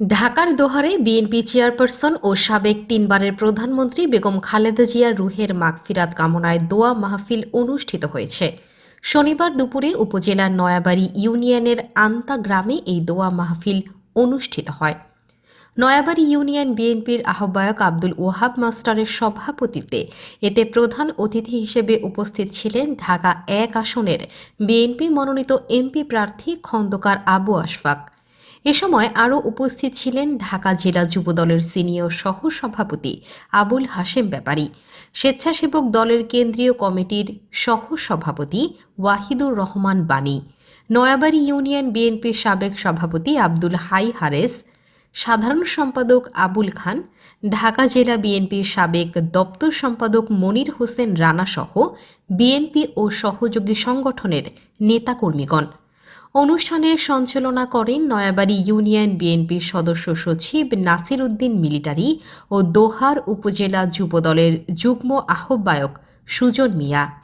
ঢাকার দোহারে BNP chairperson ও সাবেক তিনবারের প্রধানমন্ত্রী বেগম খালেদা জিয়া রুহের মাগফিরাত কামনায় দোয়া মাহফিল অনুষ্ঠিত হয়েছে। শনিবার দুপুরে উপজেলার নয়াবাড়ি ইউনিয়নের আন্তা গ্রামে এই দোয়া মাহফিল অনুষ্ঠিত হয়। নয়াবাড়ি ইউনিয়ন বিএনপির আহ্বায়ক আব্দুল ওহাব মাস্টারের সভাপতিত্বে এতে প্রধান অতিথি হিসেবে উপস্থিত ছিলেন ঢাকা এক আসনের বিএনপি মনোনীত এমপি প্রার্থী খন্দকার আবু আশফাক। এ সময় আরও উপস্থিত ছিলেন ঢাকা জেলা যুবদলের সিনিয়র সহ সভাপতি আবুল হাশেম ব্যাপারী। স্বেচ্ছাসেবক দলের কেন্দ্রীয় কমিটির সহ সভাপতি ওয়াহিদুর রহমান বাণী। নয়াবাড়ি ইউনিয়ন বিএনপির সাবেক সভাপতি আব্দুল হাই হারেস। সাধারণ সম্পাদক আবুল খান। ঢাকা জেলা বিএনপির সাবেক দপ্তর সম্পাদক মনির হোসেন রানাসহ বিএনপি ও সহযোগী সংগঠনের নেতাকর্মীগণ। অনুষ্ঠানের সঞ্চালনা করেন নয়াবাড়ি ইউনিয়ন বিএনপির সদস্য সচিব নাসির উদ্দিন মিলিটারি ও দোহার উপজেলা যুবদলের যুগ্ম আহ্বায়ক সুজন মিয়া।